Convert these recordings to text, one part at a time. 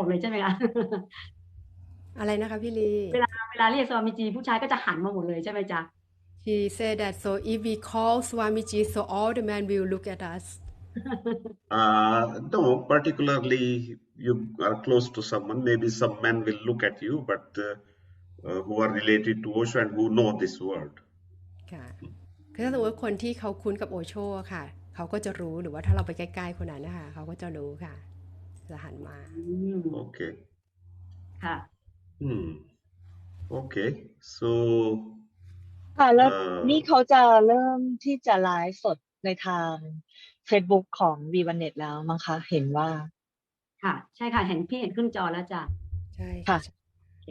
มดเลยใช่ไหมคะอะไรนะคะพี่ลี เวลาเวลาเรียกสวามิจีผู้ชายก็จะหันมาหมดเลยใช่ไหมจ๊ะ He said that so if we call Swamiji so all the men will look at us Uh, no, particularly you are close to someone, maybe some men will look at you, but uh, uh, who are related to Osho and who know this word. ค่ะคือถ้าสมมติว่าคนที่เขาคุ้นกับโอโชค่ะ เขาก็จะรู้หรือว่าถ้าเราไปใกล้ๆคนนั้นนะคะเขาก็จะรู้ค่ะ จะหันมาอืม Okay. ค่ะ Hmm. Okay. So, ค่ะแล้วเอ่อนี่เขาจะเริ่มที่จะไลฟ์สดในทาง Facebook ของ v ีวันเน็ตแล้วมั้งคะ เห็นว่า ค่ะ ใช่ค่ะ เห็นพี่เห็นขึ้นจอแล้วจ้ะ ใช่ค่ะโอเค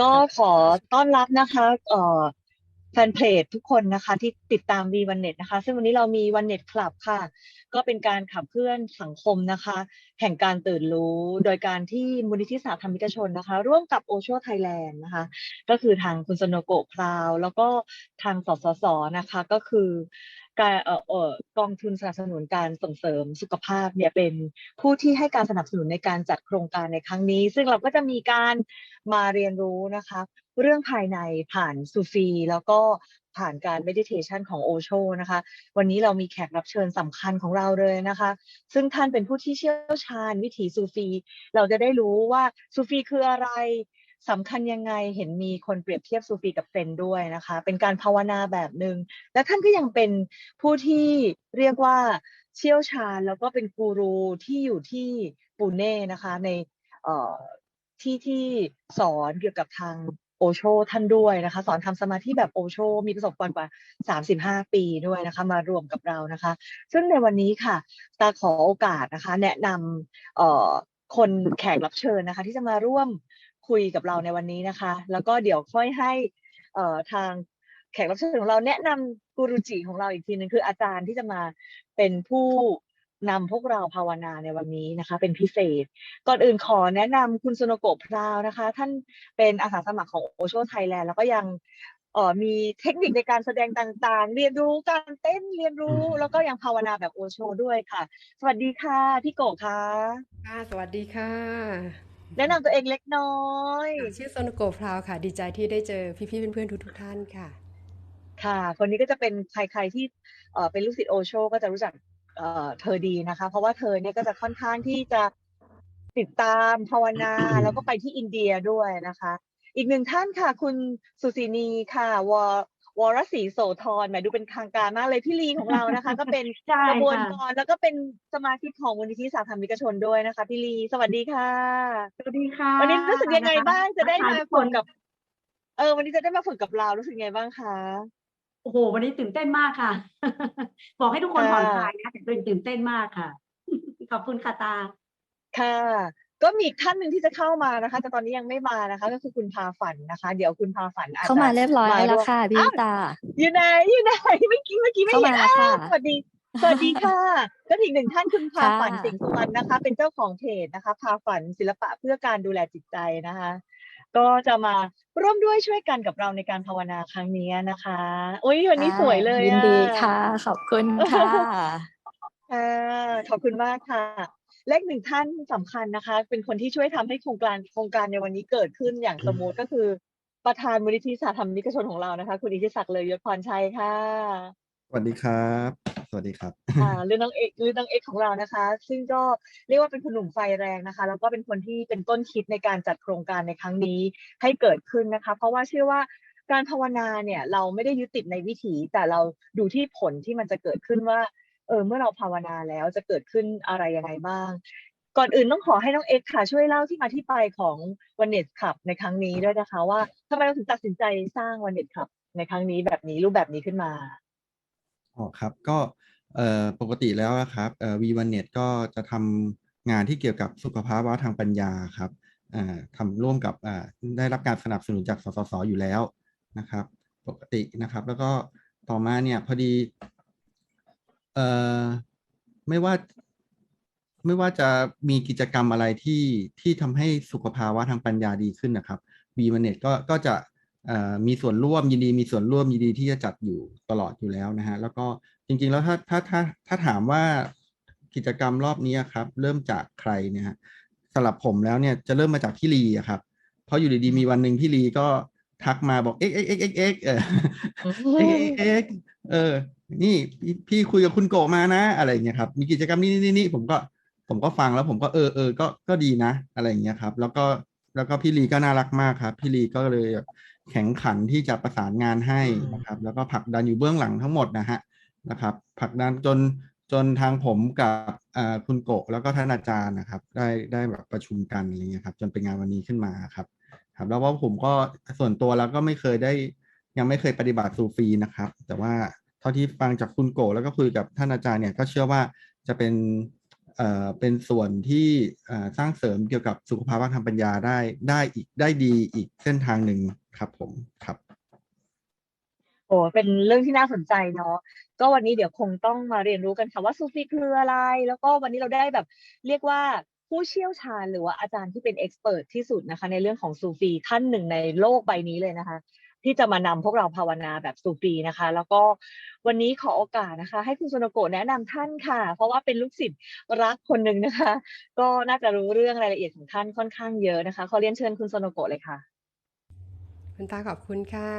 ก็ขอต้อนรับนะคะ เอ่อ แฟนเพจทุกคนนะคะ ที่ติดตาม v ีวันเน็ตนะคะ ซึ่งวันนี้เรามีวันเน็ตคลับค่ะ ก็เป็นการขับเคลื่อนสังคมนะคะ แห่งการตื่นรู้ โดยการที่มูลนิธิสาธรรมิกชนนะคะ ร่วมกับโอชัวไทยแลนด์นะคะ ก็คือทางคุณสโนโกะพราว แล้วก็ทางสสสนะคะ ก็คือ การเอ่อเอ่อกองทุนสนับสนุนการส่งเสริมสุขภาพเนี่ยเป็นผู้ที่ให้การสนับสนุนในการจัดโครงการในครั้งนี้ ซึ่งเราก็จะมีการมาเรียนรู้นะคะ เรื่องภายในผ่านซูฟีแล้วก็ผ่านการเมดิเทชันของโอโชนะคะ วันนี้เรามีแขกรับเชิญสำคัญของเราเลยนะคะ ซึ่งท่านเป็นผู้ที่เชี่ยวชาญวิถีซูฟี เราจะได้รู้ว่าซูฟีคืออะไร สำคัญยังไงเห็นมีคนเปรียบเทียบซูฟีกับเซนด้วยนะคะ เป็นการภาวนาแบบหนึ่งและท่านก็ยังเป็นผู้ที่เรียกว่าเชี่ยวชาญ แล้วก็เป็นกูรูที่อยู่ที่ปูเน่นะคะ ในที่ที่สอนเกี่ยวกับทางโอโชท่านด้วยนะคะ สอนทำสมาธิแบบโอโช มีประสบการณ์กว่า 35 ปีด้วยนะคะ มารวมกับเรานะคะ ซึ่งในวันนี้ค่ะ ตาขอโอกาสนะคะ แนะนำคนแขกรับเชิญนะคะ ที่จะมาร่วม คุยกับเราในวันนี้นะคะ แล้วก็เดี๋ยวค่อยให้เอ่อทางแขกรับเชิญของเราแนะนำกูรูจิของเราอีกทีหนึงคืออาจารย์ที่จะมาเป็นผู้นำพวกเราภาวนาในวันนี้นะคะ เป็นพิเศษ ก่อนอื่นขอแนะนำคุณสโนโกะพราวนะคะ ท่านเป็นอาสาสมัครของโอโชไทยแลนด์แล้วก็ยังเอ่อมีเทคนิคในการแสดงต่างๆ เรียนรู้การเต้นเรียนรู้แล้วก็ยังภาวนาแบบโอโชด้วยค่ะ สวัสดีค่ะพี่โกะคะค่ะ สวัสดีค่ะ แนะนำตัวเองเล็กน้อย ชื่อโซนโกพราวค่ะ ดีใจที่ได้เจอพี่ๆเพื่อนๆทุกๆท่านค่ะ ค่ะ คนนี้ก็จะเป็นใครๆที่เอ่อเป็นลูกศิษย์โอโชก็จะรู้จักเอ่อเธอดีนะคะ เพราะว่าเธอเนี่ยก็จะค่อนข้างที่จะติดตามภาวนา แล้วก็ไปที่อินเดียด้วยนะคะ อีกหนึ่งท่านค่ะ คุณสุสินีค่ะว วรศรีโสธรแหมดูเป็นทางการมากเลยพี่ลีของเรานะคะ ก็เป็นใช่กระบวนค่ะการแล้วก็เป็นสมาชิกของมูลนิธิสาธรรมิกชนด้วยนะคะ พี่ลีสวัสดีค่ะสวัสดีค่ะ วันนี้รู้สึกยังไงบ้างจะได้มาทุกคฝึกนกับ เออ วันนี้จะได้มาฝึกกับเรารู้สึกไงบ้างคะโอ้โหวันนี้ตื่นเต้นมากค่ะ บอกให้ทุกคนผ่อนคค่ะลายนะแต่ตัวเองตื่นเต้นมากค่ะขอบคุณค่ะตาค่ะ ก็มีอีกท่านหนึ่งที่จะเข้ามานะคะ แต่ตอนนี้ยังไม่มานะคะ ก็คือคุณพาฝันนะคะ เดี๋ยวคุณพาฝันอาจเข้าจะมาเรียบร้อยมาแล้วร่วมค่ะพี่อ้าวตาอยู่ไหนอยู่ไหนเมื่อกี้เมื่อกี้ไม่เข้าเห็มานแล้วอ้าวค่ะสวัสดีสวัสดีค่ะก็อีกหนึ่งท่านคุณพาฝันค่ะสิงห์สุวรรณนะคะ เป็นเจ้าของเพจนะคะ พาฝันศิลปะเพื่อการดูแลจิตใจนะคะ ก็จะมาร่วมด้วยช่วยกันกับเราในการภาวนาครั้งนี้นะคะอุ้ยวันนี้สวยเลยยินดีอะค่ะ ขอบคุณค่ะค่ะขอบคุณมากค่ะ เลขหนึ่งท่านสำคัญนะคะ เป็นคนที่ช่วยทำให้โครงการโครงการในวันนี้เกิดขึ้นอย่างสมูทก็คือ ประธานมูลนิธิสาธรรมิกชนของเรานะคะ คุณอิทธิศักดิ์เลยยศพรชัยค่ะ สวัสดีครับ สวัสดีครับค่ะหรือน้องเอกหรือน้องเอกของเรานะคะ ซึ่งก็เรียกว่าเป็นคนหนุ่มไฟแรงนะคะ แล้วก็เป็นคนที่เป็นต้นคิดในการจัดโครงการในครั้งนี้ให้เกิดขึ้นนะคะ เพราะว่าเชื่อว่าการภาวนาเนี่ยเราไม่ได้ยึดติดในวิถีแต่เราดูที่ผลที่มันจะเกิดขึ้นว่า เออเมื่อเราภาวนาแล้วจะเกิดขึ้นอะไรยังไงบ้าง ก่อนอื่นต้องขอให้น้องเอ็กค่ะช่วยเล่าที่มาที่ไปของวันเน็ตคลับในครั้งนี้ด้วยนะคะ ว่าทำไมเราถึงตัดสินใจสร้างวันเน็ตคลับในครั้งนี้แบบนี้รูปแบบนี้ขึ้นมาอ๋อครับก็เอ่อปกติแล้วนะครับเอ่อ V1net ก็จะทำงานที่เกี่ยวกับสุขภาวะทางปัญญาครับอ่าทำร่วมกับอ่าได้รับการสนับสนุนจากสสสอยู่แล้วนะครับ ปกตินะครับ แล้วก็ต่อมาเนี่ยพอดี เอ่อไม่ว่า ไม่ว่าจะมีกิจกรรมอะไรที่ที่ทำให้สุขภาวะทางปัญญาดีขึ้นนะครับ V1net ก็ก็จะเอ่อมีส่วนร่วมยินดีมีส่วนร่วมยินดีที่จะจัดอยู่ตลอดอยู่แล้วนะฮะแล้วก็จริงๆแล้วถ้าถ้าถ้าถ้าถามว่ากิจกรรมรอบนี้ครับเริ่มจากใครเนี่ยฮะสำหรับผมแล้วเนี่ยจะเริ่มมาจากพี่ลีครับเพราะอยู่ดีๆมีวันหนึ่งพี่ลีก็ทักมาบอกเอ็กเอ็กเอ็กเอ็กเอ็กเออเอ็กเอ็กเอ็กเออ นี่พี่คุยกับคุณโกมานะ อะไรอย่างเงี้ยครับ มีกิจกรรมนี้นี่นี่ผมก็ผมก็ฟังแล้วผมก็เออเออก็ก็ดีนะ อะไรอย่างเงี้ยครับ แล้วก็แล้วก็พี่ลีก็น่ารักมากครับ พี่ลีก็เลยแข็งขันที่จะประสานงานให้นะครับ แล้วก็ผลักดันอยู่เบื้องหลังทั้งหมดนะฮะนะครับผลักดันจนจนทางผมกับคุณโกแล้วก็ท่านอาจารย์นะครับ ได้ได้แบบประชุมกันอะไรเงี้ยครับ จนเป็นงานวันนี้ขึ้นมาครับครับแล้วว่าผมก็ส่วนตัวแล้วก็ไม่เคยได้ยังไม่เคยปฏิบัติซูฟีนะครับ แต่ว่า ท่าที่ฟังจากคุณโกแล้วก็คุยกับท่านอาจารย์เนี่ยก็เชื่อว่าจะเป็นเอ่อเป็นส่วนที่สร้างเสริมเกี่ยวกับสุขภาวะทางปัญญาได้ได้อีกได้ดีอีกเส้นทางหนึ่งครับผมครับโอ้เป็นเรื่องที่น่าสนใจเนาะก็วันนี้เดี๋ยวคงต้องมาเรียนรู้กันค่ะว่าซูฟีคืออะไร แล้วก็วันนี้เราได้แบบเรียกว่าผู้เชี่ยวชาญหรือว่าอาจารย์ที่เป็นเอ็กซ์เพรสที่สุดนะคะ ในเรื่องของซูฟีท่านหนึ่งในโลกใบนี้เลยนะคะ ที่จะมานำพวกเราภาวนาแบบซูฟีนะคะ แล้วก็วันนี้ขอโอกาสนะคะ ให้คุณโซโนโกะแนะนำท่านค่ะ เพราะว่าเป็นลูกศิษย์รักคนหนึ่งนะคะ ก็น่าจะรู้เรื่องรายละเอียดของท่านค่อนข้างเยอะนะคะขอเรียนเชิญคุณโซโนโกะเลยค่ะคุณตาขอบคุณค่ะ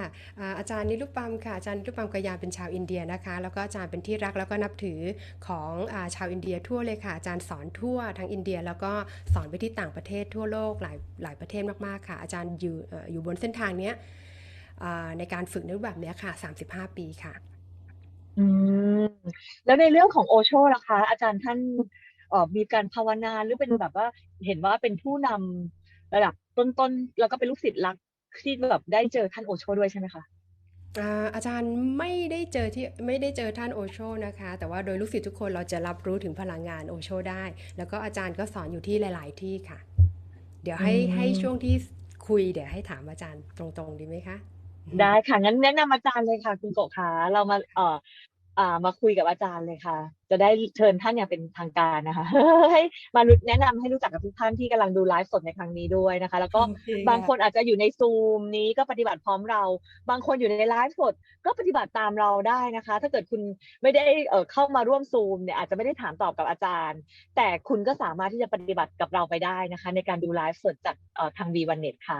อาจารย์นิรุปัมค่ะอาจารย์นิรุปัมกยาเป็นชาวอินเดียนะคะ แล้วก็อาจารย์เป็นที่รักแล้วก็นับถือของอาชาวอินเดียทั่วเลยค่ะอาจารย์สอนทั่วทั้งอินเดีย แล้วก็สอนไปที่ต่างประเทศทั่วโลกหลายหลายประเทศมากๆค่ะ อาจารย์อยู่อยู่บนเส้นทางเนี้ย ในการฝึกในรูปแบบเนี้ยค่ะ 35 ปีค่ะ อืม แล้วในเรื่องของโอโชล่ะคะ อาจารย์ท่านเอ่อมีการภาวนาหรือเป็นแบบว่าเห็นว่าเป็นผู้นำระดับต้นๆ แล้วก็เป็นลูกศิษย์รักที่แบบได้เจอท่านโอโชด้วยใช่ไหมคะอ่าอาจารย์ไม่ได้เจอที่ไม่ได้เจอท่านโอโชนะคะ แต่ว่าโดยลูกศิษย์ทุกคนเราจะรับรู้ถึงพลังงานโอโชได้ แล้วก็อาจารย์ก็สอนอยู่ที่หลาย ๆ ที่ค่ะ เดี๋ยวให้อืมให้ช่วงที่คุยเดี๋ยวให้ถามอาจารย์ตรง ๆ ดีไหมคะ ได้ค่ะงั้นแนะนำอาจารย์เลยค่ะ คุณโกะคะเรามาเอ่ออ่ามาคุยกับอาจารย์เลยค่ะ จะได้เชิญท่านอย่างเป็นทางการนะคะ ให้มารู้แนะนำให้รู้จักกับทุกท่านที่กำลังดูไลฟ์สดในครั้งนี้ด้วยนะคะ แล้วก็โอเคบางค่ะคนอาจจะอยู่ในซูมนี้ก็ปฏิบัติพร้อมเรา บางคนอยู่ในไลฟ์สดก็ปฏิบัติตามเราได้นะคะ ถ้าเกิดคุณไม่ได้เอ่อเข้ามาร่วมซูมเนี่ยอาจจะไม่ได้ถามตอบกับอาจารย์ แต่คุณก็สามารถที่จะปฏิบัติกับเราไปได้นะคะ ในการดูไลฟ์สดจากเอ่อทาง V1net ค่ะค่ะ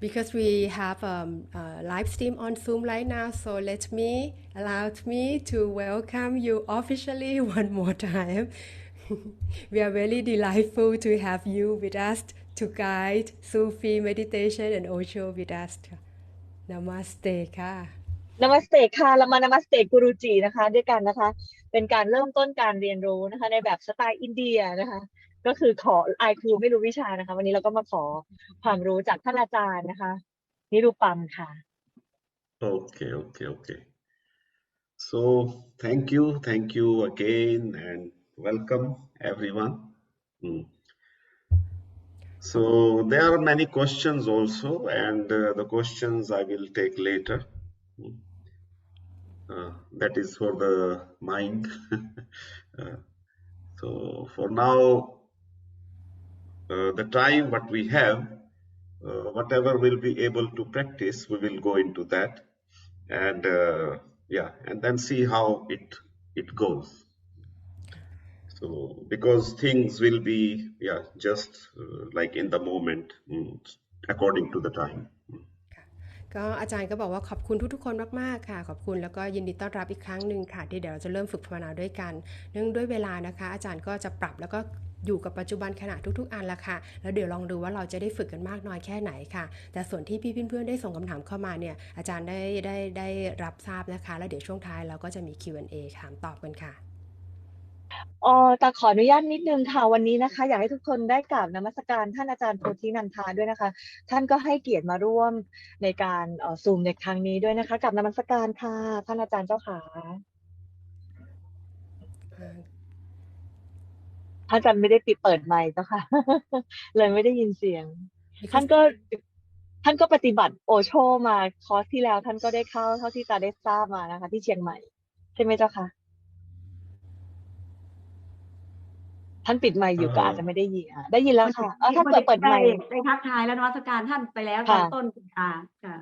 because we have um, uh, live stream on Zoom right now so let me allow me to welcome you officially one more time we are very delightful to have you with us to guide Sufi meditation and Osho with us Namaste ค่ะ นามัสเตค่ะเรามานามัสเตกูรูจีนะคะ ด้วยกันนะคะ เป็นการเริ่มต้นการเรียนรู้นะคะ ในแบบสไตล์อินเดียนะคะ ก็คือขอไอครูไม่รู้วิชานะคะ วันนี้เราก็มาขอความรู้จากท่านอาจารย์นะคะ นิรุปัมค่ะ Okay, okay, okay. So thank you, thank you again, and welcome everyone. Mm. So there are many questions also, and uh, the questions I will take later. Mm. Uh, that is for the mind. Uh, so for now, the time what we have, uh, whatever we'll be able to practice, we will go into that, and uh, yeah, and then see how it it goes. So because things will be yeah just uh, like in the moment, mm, according to the time. Mm. ก็อาจารย์ก็บอกว่าขอบคุณทุกๆคนมากๆค่ะ ขอบคุณแล้วก็ยินดีต้อนรับอีกครั้งหนึ่งค่ะ ที่เดี๋ยวเราจะเริ่มฝึกภาวนาด้วยกัน เนื่องด้วยเวลานะคะ อาจารย์ก็จะปรับแล้วก็ อยู่กับปัจจุบันขณะทุกๆ อันละค่ะ แล้วเดี๋ยวลองดูว่าเราจะได้ฝึกกันมากน้อยแค่ไหนค่ะ แต่ส่วนที่พี่เพื่อนๆได้ส่งคำถามเข้ามาเนี่ยอาจารย์ได้ได้ได้รับทราบนะคะ แล้วเดี๋ยวช่วงท้ายเราก็จะมี Q&A ถามตอบกันค่ะเออแต่ขออนุญาตนิดนึงค่ะวันนี้นะคะ อยากให้ทุกคนได้กราบนมัสการท่านอาจารย์โพธินันทาด้วยนะคะ ท่านก็ให้เกียรติมาร่วมในการซูมในครั้งนี้ด้วยนะคะกราบนมัสการค่ะ ท่านอาจารย์เจ้าขา ท่านอาจารย์ไม่ได้ปิดเปิดไมค์เจ้าค่ะ เลยไม่ได้ยินเสียง ท่านก็ท่านก็ปฏิบัติโอโชมาคอร์สที่แล้ว ท่านก็ได้เข้าเท่าที่ตาได้ทราบมานะคะ ที่เชียงใหม่ ใช่ไหมเจ้าค่ะ ท่านปิดไมค์อยู่ก็อ่าอาจจะไม่ได้ยินอะได้ยินแล้วค่ะเออท่านเปิดเปิดไมได้ค์ได้ทักทายและนวัตการท่านไปแล้วตค่ะอนต้นอ่าค่ะ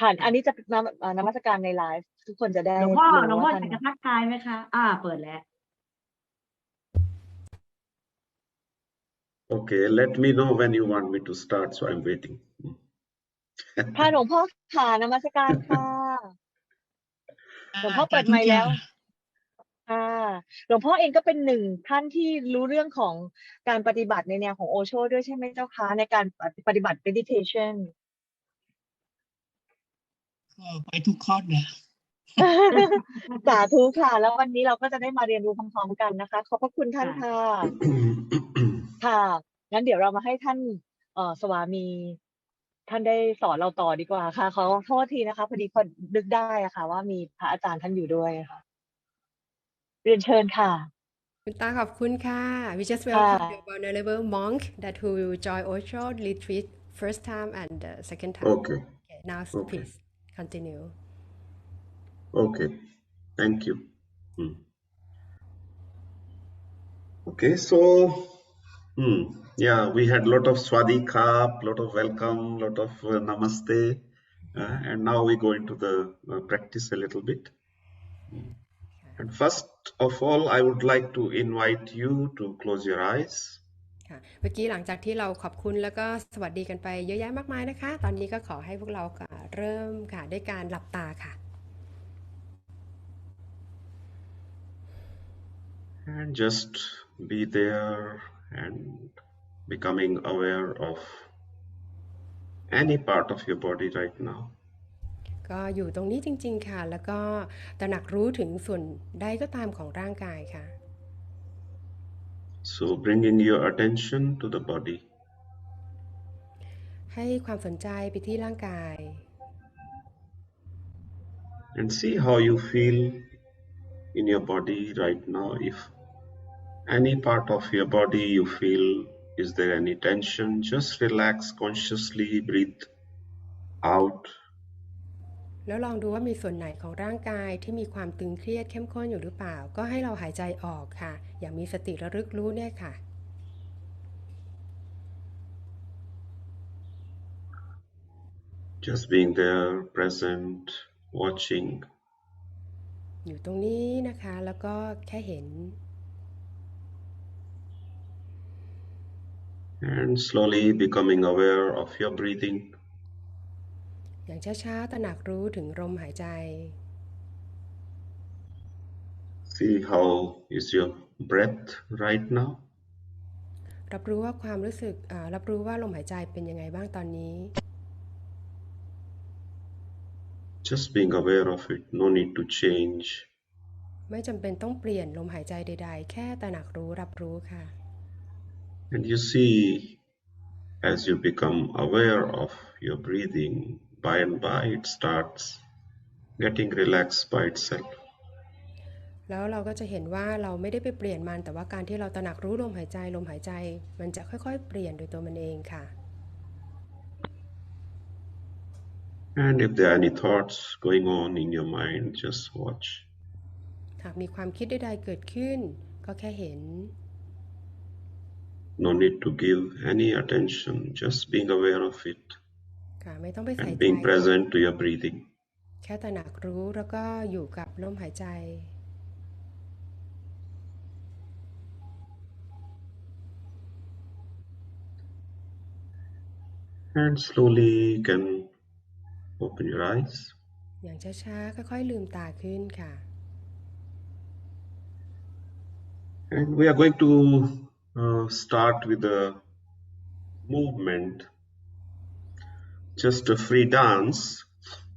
ค่ะ อันนี้จะนำเอ่อนมัสการในไลฟ์ทุกคนจะได้หลวงพ่อรู้หลวงพ่อว่าจะท่านทักทายไหมคะ อ่า เปิดแล้ว Okay, let me know when you want me to start, so I'm waiting. ค่ะหลวงพ่อค่ะนมัสการค่ะหลวงพ่อเปิดไมค์แล้วค่ะหลวงพ่อเองก็เป็นหนึ่งท่านที่รู้เรื่องของการปฏิบัติในแนวของโอโชด้วยใช่ไหมเจ้าคะในการปฏิบัติ meditation ก็ไปทุกคอร์สนะสาธุค่ะ แล้ววันนี้เราก็จะได้มาเรียนรู้พร้อมๆกันนะคะ ขอบพระคุณท่านค่ะ ค่ะ งั้นเดี๋ยวเรามาให้ท่าน เอ่อ สวามี ท่านได้สอนเราต่อดีกว่าค่ะ ขอโทษทีนะคะ พอดีพอนึกได้อะค่ะ ว่ามีพระอาจารย์ท่านอยู่ด้วยค่ะ เรียนเชิญค่ะ คุณตาขอบคุณค่ะ We just ค่ะ welcome the vulnerable monk that who will join Osho retreat first time and the second time. Okay, Okay, now Okay. please continue. okay, thank you. Hmm. Okay, so hmm, yeah, we had lot of swadikap, lot of welcome, lot of uh, namaste, uh, and now we go into the uh, practice a little bit. And first of all, I would like to invite you to close your eyes. ค่ะเมื่อกี้หลังจากที่เราขอบคุณแล้วก็สวัสดีกันไปเยอะแยะมากมายนะคะ ตอนนี้ก็ขอให้พวกเราค่ะเริ่มค่ะด้วยการหลับตาค่ะ And just be there and becoming aware of any part of your body right now. ก็อยู่ตรงนี้จริง ๆ ค่ะ แล้วก็ตระหนักรู้ถึงส่วนใดก็ตามของร่างกายค่ะ So bringing your attention to the body. ให้ความสนใจไปที่ร่างกาย and see how you feel in your body right now. If any part of your body you feel is there any tension, just relax consciously, breathe out. แล้วลองดูว่ามีส่วนไหนของร่างกายที่มีความตึงเครียดเข้มข้นอยู่หรือเปล่า ก็ให้เราหายใจออกค่ะ อย่างมีสติระลึกรู้เนี่ยค่ะ Just being there, present, watching, อยู่ตรงนี้นะคะแล้วก็แค่เห็น and slowly becoming aware of your breathing. อย่างช้าๆตระหนักรู้ถึงลมหายใจ See how is your breath right now. รับรู้ว่าความรู้สึกอ่ารับรู้ว่าลมหายใจเป็นยังไงบ้างตอนนี้ Just being aware of it, no need to change. ไม่จำเป็นต้องเปลี่ยนลมหายใจใด ๆ แค่ตระหนักรู้รับรู้ค่ะ And you see, as you become aware of your breathing, by and by it starts getting relaxed by itself. แล้วเราก็จะเห็นว่าเราไม่ได้ไปเปลี่ยนมัน แต่ว่าการที่เราตระหนักรู้ลมหายใจลมหายใจ มันจะค่อยๆ เปลี่ยนโดยตัวมันเองค่ะ And if there are any thoughts going on in your mind, just watch. หากมีความคิดใดๆเกิดขึ้น ก็แค่เห็น No need to give any attention, just being aware of it ค่ะไม่ต้องไปใส่ and ใจ being present to your breathing. แค่ตระหนักรู้แล้วก็อยู่กับลมหายใจ And slowly you can open your eyes. อย่างช้าๆค่อยๆลืมตาขึ้นค่ะ And we are going to uh, start with a movement, just a free dance.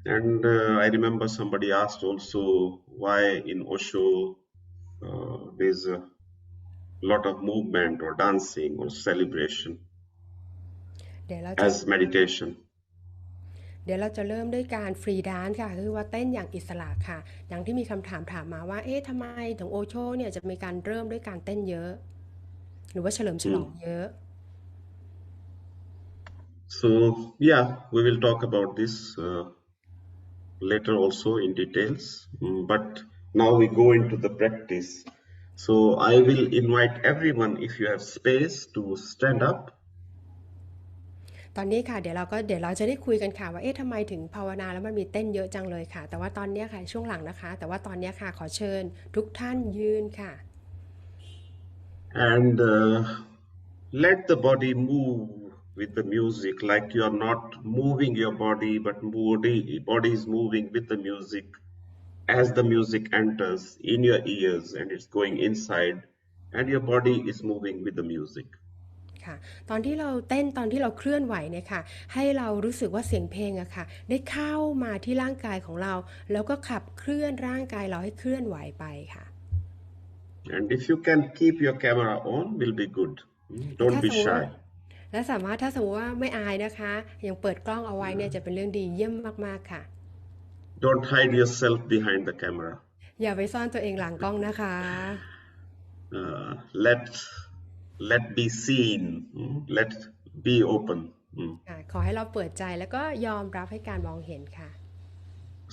And uh, I remember somebody asked also why in Osho uh, there's a lot of movement or dancing or celebration เดี๋ยวเราจะ as meditation. เดี๋ยวเราจะเริ่มด้วยการฟรีแดนซ์ค่ะคือว่าเต้นอย่างอิสระค่ะ อย่างที่มีคำถามถามมาว่า เอ๊ะทำไมถึงโอโชเนี่ยจะมีการเริ่มด้วยการเต้นเยอะ หรือว่าเฉลิมฉลองเยอะ So yeah, we will talk about this uh, later also in details. Mm, But now we go into the practice. So I will invite everyone, if you have space, to stand up ตอนนี้ค่ะเดี๋ยวเราก็เดี๋ยวเราจะได้คุยกันค่ะว่าเอ๊ะทำไมถึงภาวนาแล้วมันมีเต้นเยอะจังเลยค่ะ แต่ว่าตอนเนี้ยค่ะช่วงหลังนะคะ แต่ว่าตอนเนี้ยค่ะขอเชิญทุกท่านยืนค่ะ and uh, let the body move with the music like you are not moving your body but body body is moving with the music as the music enters in your ears and it's going inside and your body is moving with the music ค่ะ ตอนที่เราเต้นตอนที่เราเคลื่อนไหวเนี่ยค่ะ ให้เรารู้สึกว่าเสียงเพลงอะค่ะ ได้เข้ามาที่ร่างกายของเรา แล้วก็ขับเคลื่อนร่างกายเราให้เคลื่อนไหวไปค่ะ and if you can keep your camera on will be good Mm, don't be ถ้าสมมติว่า shy และสามารถถ้าสมมติว่าไม่อายนะคะยังเปิดกล้องเอาไว้เนี่ยจะเป็นเรื่องดีเยี่ยมมากๆค่ะ don't hide yourself behind the camera อย่าไปซ่อนตัวเองหลังกล้องนะคะ uh, let let be seen mm, let be open Mm. ค่ะขอให้เราเปิดใจแล้วก็ยอมรับให้การมองเห็นค่ะ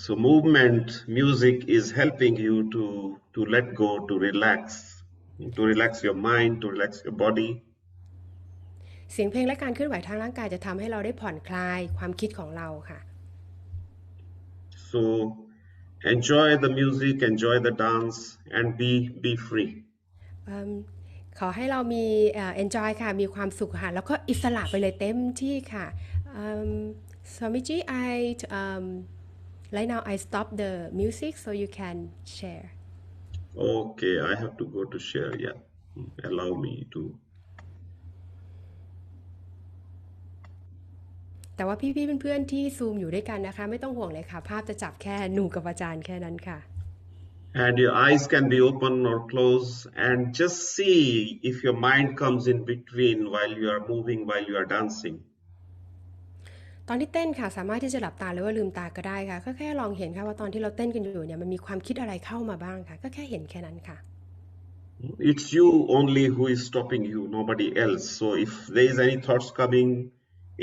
So movement, music is helping you to to let go, to relax, to relax your mind, to relax your body. เสียงเพลงและการเคลื่อนไหวทางร่างกายจะทำให้เราได้ผ่อนคลายความคิดของเราค่ะ So enjoy the music, enjoy the dance, and be be free. เอิ่มขอให้เรามีเอ่อ enjoy ค่ะ มีความสุขค่ะ แล้วก็อิสระไปเลยเต็มที่ค่ะสวามิจิ I um, right now I stop the music so you can share Okay, I have to go to share. Yeah, Mm, allow me to. แต่ว่าพี่ๆเพื่อนๆที่ซูมอยู่ด้วยกันนะคะ ไม่ต้องห่วงเลยค่ะ ภาพจะจับแค่หนูกับอาจารย์แค่นั้นค่ะ And your eyes can be open or closed, and just see if your mind comes in between while you are moving, while you are dancing. ตอนที่เต้นค่ะสามารถที่จะหลับตาหรือว่าลืมตาก็ได้ค่ะก็แค่ลองเห็นค่ะว่าตอนที่เราเต้นกันอยู่เนี่ยมันมีความคิดอะไรเข้ามาบ้างค่ะ ก็แค่เห็นแค่นั้นค่ะ It's you only who is stopping you, nobody else. So if there is any thoughts coming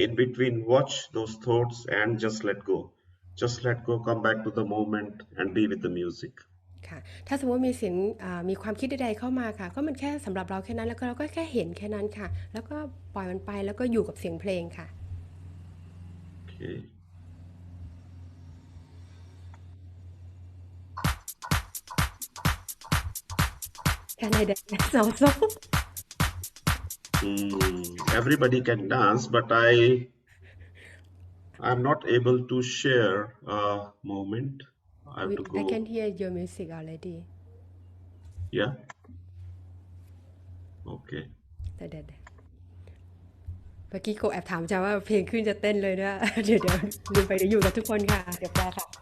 in between, watch those thoughts and just let go. Just let go, come back to the moment and be with the music. ค่ะถ้าสมมติว่ามีเสียงอ่ามีความคิดใดๆเข้ามาค่ะ ก็มันแค่สำหรับเราแค่นั้นแล้วก็เราก็แค่เห็นแค่นั้นค่ะ แล้วก็ปล่อยมันไปแล้วก็อยู่กับเสียงเพลงค่ะ Okay. Can I dance also? Mm, everybody can dance, but I I'm not able to share a moment. I have to go. I can hear your music already. Yeah. Okay. Da, da, da. เมื่อกี้โกแอบถามจ้าว่าเพลงขึ้นจะเต้นเลยนะเดี๋ยวเดี๋ยวลืมไปเดี๋ยวอยู่กับทุกคนค่ะ เดี๋ยวแปลค่ะ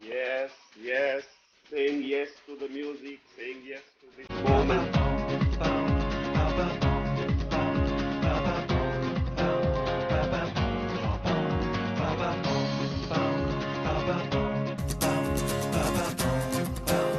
Yes, yes, saying yes to the music, saying yes to this moment.